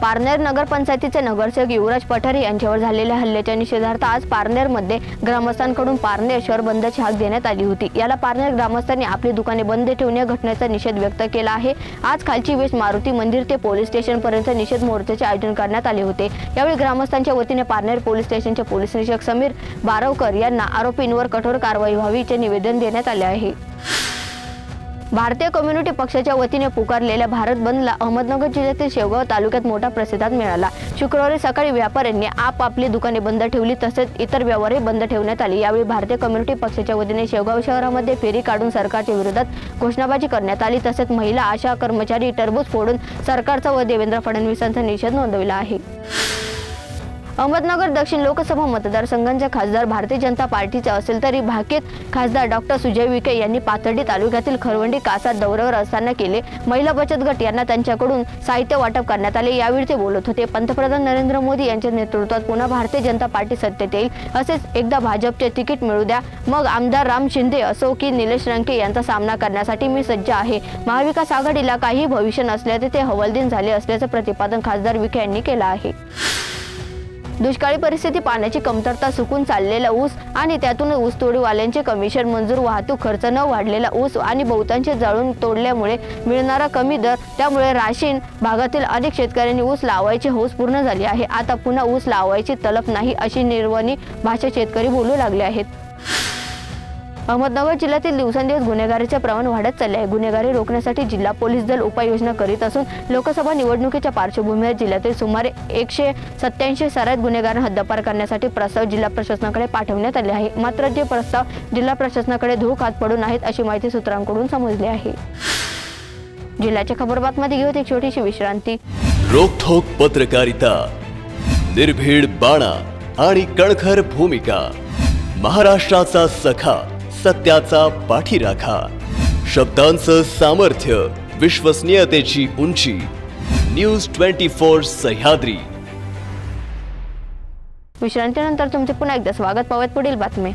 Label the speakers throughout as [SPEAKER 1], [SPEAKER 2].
[SPEAKER 1] पारनेर नगरपंचायतीचे नगरसेवक युवराज पठारे यांच्यावर झालेल्या हल्ल्याच्या निषेधार्थ आज पारनेरमध्ये ग्रामस्थांकडून पारनेर शहर बंदची हाक देण्यात आली होती. याला पारनेर ग्रामस्थांनी आपली दुकाने बंद ठेवण्या घटनेचा निषेध व्यक्त केला आहे. आज खालची वेश मारुती मंदिर ते पोलीस स्टेशनपर्यंत निषेध मोर्चाचे आयोजन करण्यात आले होते. यावेळी ग्रामस्थांच्या वतीने पारनेर पोलीस स्टेशनचे पोलीस निरीक्षक समीर बारवकर यांना आरोपींवर कठोर कारवाई व्हावीचे निवेदन देण्यात आले आहे. भारतीय कम्युनिटी पक्षाच्या वतीने पुकारलेल्या भारत बंदला अहमदनगर जिल्ह्यातील शेवगाव तालुक्यात मोठा प्रतिसाद मिळाला. शुक्रवारी सकाळी व्यापाऱ्यांनी आपापली दुकाने बंद ठेवली तसेच इतर व्यवहारही बंद ठेवण्यात आले. यावेळी भारतीय कम्युनिटी पक्षाच्या वतीने शेवगाव शहरामध्ये फेरी काढून सरकारच्या विरोधात घोषणाबाजी करण्यात आली तसेच महिला आशा कर्मचारी टरबूज फोडून सरकारचा व देवेंद्र फडणवीसांचा निषेध नोंदविला आहे. अहमदनगर दक्षिण लोकसभा मतदारसंघांच्या खासदार भारतीय जनता पार्टीचे असेल तरी भाकीत खासदार डॉक्टर सुजय विखे यांनी पाथर्डी तालुक्यातील खरवंडी कासात दौऱ्यावर असताना केले. महिला बचत गट यांना त्यांच्याकडून साहित्य वाटप करण्यात आले. यावेळी ते बोलत होते पंतप्रधान नरेंद्र मोदी यांच्या नेतृत्वात पुन्हा भारतीय जनता पार्टी सत्तेत येईल. असेच एकदा भाजपचे तिकीट मिळू द्या. मग आमदार राम शिंदे असो की निलेश रंके यांचा सामना करण्यासाठी मी सज्ज आहे. महाविकास आघाडीला काही भविष्य नसल्याचे ते हवलदिन झाले असल्याचं प्रतिपादन खासदार विखे यांनी केलं आहे. दुष्काळी परिस्थिती पाण्याची कमतरता सुकून चाललेला ऊस आणि त्यातून ऊसतोडीवाल्यांचे कमिशन मंजूर वाहतूक खर्च न वाढलेला ऊस आणि बहुतांश जाळून तोडल्यामुळे मिळणारा कमी दर त्यामुळे राशीन भागातील अनेक शेतकऱ्यांनी ऊस लावायची हौस पूर्ण झाली आहे. आता पुन्हा ऊस लावायची तलप नाही अशी निर्वणी भाषा शेतकरी बोलू लागले आहेत. अहमदनगर जिल्ह्यातील दिवसेंदिवस गुन्हेगारीचे प्रमाण वाढत चालले आहे. गुन्हेगारी रोखण्यासाठी जिल्हा पोलीस दल उपाययोजना करीत असून लोकसभा निवडणुकीच्या पार्श्वभूमीवर जिल्ह्यातील सुमारे एकशे सत्याऐंशी सराईत गुन्हेगारांना हद्दपार करण्यासाठी प्रस्ताव जिल्हा प्रशासनाकडे पाठवण्यात आले आहे. मात्र जे प्रस्ताव जिल्हा प्रशासनाकडे धूक हात पडून आहेत अशी माहिती सूत्रांकडून समजली आहे. जिल्ह्याच्या खबरबातमध्ये घेऊन एक छोटीशी विश्रांती.
[SPEAKER 2] रोखोक पत्रकारिता निर्भीड बाणा आणि कणखर भूमिका महाराष्ट्राचा सखा सत्याचा पाठीराखा. शब्दांचं सामर्थ्य विश्वसनीयतेची उंची. News twenty four Sahyadri.
[SPEAKER 1] विश्रांतीनंतर तुमचे पुन्हा एकदा स्वागत. पावत पुढील बातमी.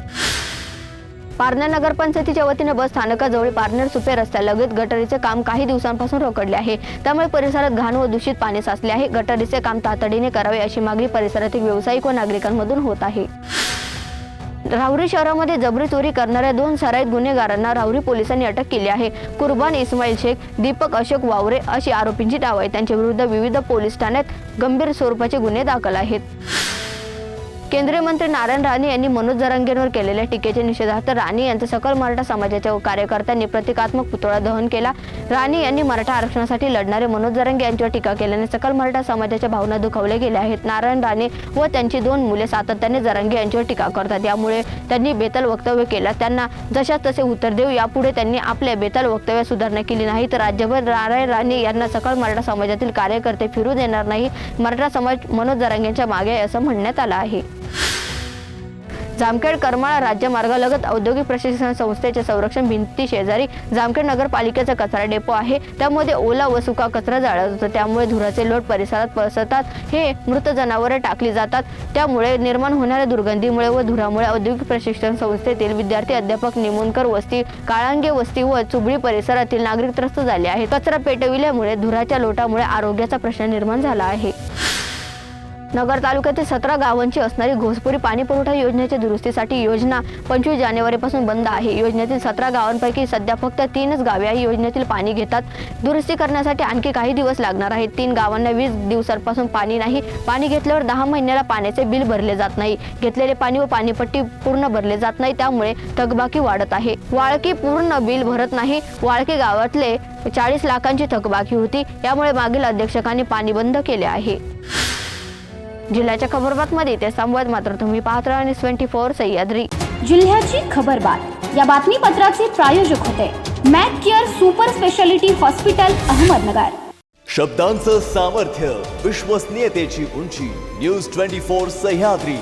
[SPEAKER 1] पारनेर नगरपंचायतीच्या वतीने बस स्थानकाजवळ पारनेर सुपे रस्त्यालगत गटारीचे काम काही दिवसांपासून रोखडले आहे. त्यामुळे परिसरात घाण व दूषित पाणी साचले आहे. गटारीचे काम तातडीने करावे अशी मागणी परिसरातील व्यावसायिक व नागरिकांमधून होत आहे. राहुरी शहरामध्ये जबरी चोरी करणाऱ्या दोन सराईत गुन्हेगारांना राहुरी पोलिसांनी अटक केली आहे. कुर्बान इस्माईल शेख दीपक अशोक वावरे अशी आरोपींची नाव आहे त्यांच्या विरुद्ध विविध पोलीस ठाण्यात गंभीर स्वरूपाचे गुन्हे दाखल आहेत. केंद्रीय मंत्री नारायण राणे यांनी मनोज जरांगेंवर केलेल्या टीकेच्या निषेधार्थ राणे यांचा सकल मराठा समाजाच्या कार्यकर्त्यांनी प्रतिकात्मक पुतळा दहन केला. राणे यांनी मराठा आरक्षणासाठी लढणारे मनोज जरांगे यांच्यावर टीका केल्याने सकल मराठा समाजाच्या भावना दुखावल्या गेल्या आहेत. नारायण राणे व त्यांची दोन मुले सातत्याने जरांगे यांच्यावर टीका करतात. यामुळे त्यांनी बेतल वक्तव्य केला. त्यांना जशा तसे उत्तर देऊ यापुढे त्यांनी आपल्या बेताल वक्तव्य सुधारणा केली नाही तर राज्यभर नारायण राणे यांना सकल मराठा समाजातील कार्यकर्ते फिरू देणार नाही. मराठा समाज मनोज जरांगेंच्या मागे आहे असं म्हणण्यात आलं आहे. जामखेड करमाळा राज्यमार्गालगत औद्योगिक प्रशिक्षण संस्थेच्या संरक्षण भिंती शेजारी जामखेड नगरपालिकेचा कचरा डेपो आहे. त्यामध्ये ओला व सुका कचरा जाळत होता. त्यामुळे धुराचे लोट परिसरात पसरतात. हे मृत जनावरे टाकली जातात. त्यामुळे निर्माण होणाऱ्या दुर्गंधीमुळे व धुरामुळे औद्योगिक प्रशिक्षण संस्थेतील विद्यार्थी अध्यापक निमोनकर वस्ती काळांगे वस्ती व चुबळी परिसरातील नागरिक त्रस्त झाले आहेत. कचरा पेटविल्यामुळे धुराच्या लोटामुळे आरोग्याचा प्रश्न निर्माण झाला आहे. नगर तालुक्यातील सतरा गावांची असणारी घोसपुरी पाणी पुरवठा योजनेच्या दुरुस्तीसाठी योजना पंचवीस जानेवारीपासून बंद आहे. योजनेतील सतरा गावांपैकी सध्या फक्त तीनच गावे या योजनेतील पाणी घेतात. दुरुस्ती करण्यासाठी आणखी काही दिवस लागणार आहेत. तीन गावांना वीस दिवसांपासून पाणी नाही. पाणी घेतल्यावर दहा महिन्याला पाण्याचे बिल भरले जात नाही. घेतलेले पाणी व पाणीपट्टी पूर्ण भरले जात नाही. त्यामुळे थकबाकी वाढत आहे. वाळकी पूर्ण बिल भरत नाही. वाळकी गावातले चाळीस लाखांची थकबाकी होती. यामुळे मागील अध्यक्षकांनी पाणी बंद केले आहे. जिल्ह्याच्या खबरबातमध्ये ते संवाद मात्र तुम्ही पाहत राहा ट्वेंटी फोर सह्याद्री.
[SPEAKER 3] जिल्ह्याची खबरबात. या बातमीपत्राचे प्रायोजक होते Mac Care super speciality hospital Ahmednagar.
[SPEAKER 2] शब्दांचं सामर्थ्य विश्वसनीयतेची उंची न्यूज ट्वेंटी फोर सह्याद्री.